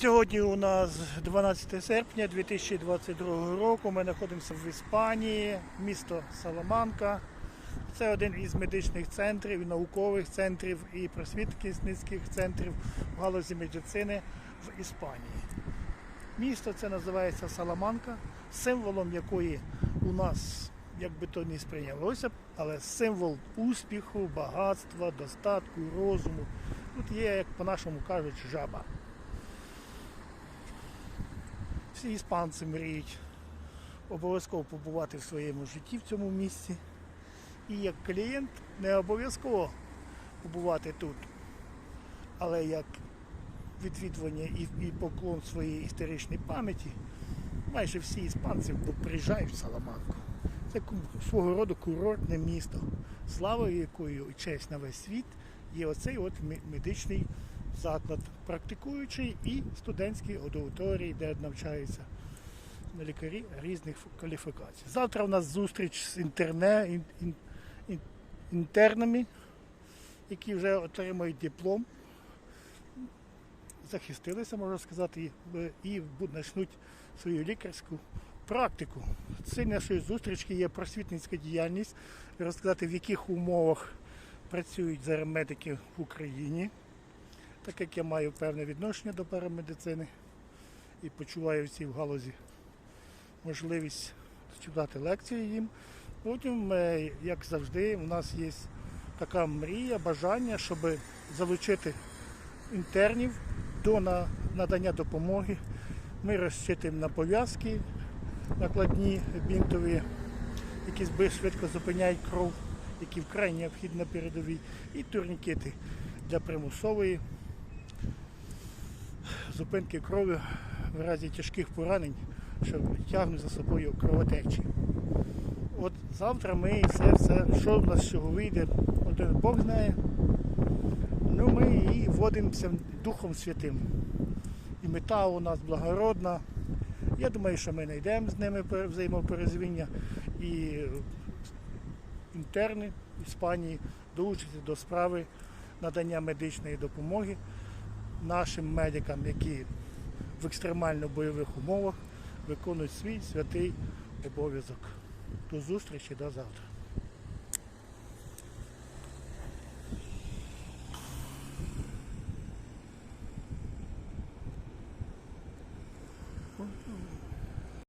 Сьогодні у нас 12 серпня 2022 року. Ми знаходимося в Іспанії, місто Саламанка. Це один із медичних центрів, і наукових центрів і просвітницьких центрів в галузі медицини в Іспанії. Місто це називається Саламанка, символом якої у нас, як би то не сприйнялося, але символ успіху, багатства, достатку, розуму. Тут є, як по-нашому кажуть, жаба. Всі іспанці мріють обов'язково побувати в своєму житті в цьому місці. І як клієнт не обов'язково побувати тут, але як відвідування і, і поклон своєї історичної пам'яті, майже всі іспанці приїжджають в Саламанку. Це свого роду курортне місто, славою якою і честь на весь світ є оцей от медичний заклад, практикуючий і студентський аудиторії, де навчаються лікарі різних кваліфікацій. Завтра у нас зустріч з інтерне, ін- ін- ін- інтернами, які вже отримають диплом, захистилися, можна сказати, і, і почнуть свою лікарську практику. Ціль нашої зустрічки є просвітницька діяльність, розказати, в яких умовах працюють зараз медики в Україні, так як я маю певне відношення до парамедицини і почуваю в цій галузі можливість читати лекції їм. Потім, е, як завжди, у нас є така мрія, бажання, щоб залучити інтернів до надання допомоги. Ми розчитуємо на пов'язки накладні бінтові, які швидко зупиняють кров, які вкрай необхідні на передовій, і турнікети для примусової зупинки крові в разі тяжких поранень, що тягнуть за собою кровотечі. От завтра ми все, все, що в нас з цього вийде, один Бог знає. Ну ми і водимося Духом Святим. І мета у нас благородна. Я думаю, що ми знайдемо з ними пе- взаємоперезвіння і інтерни Іспанії долучаться до справи надання медичної допомоги нашим медикам, які в екстремально бойових умовах виконують свій святий обов'язок. До зустрічі до завтра.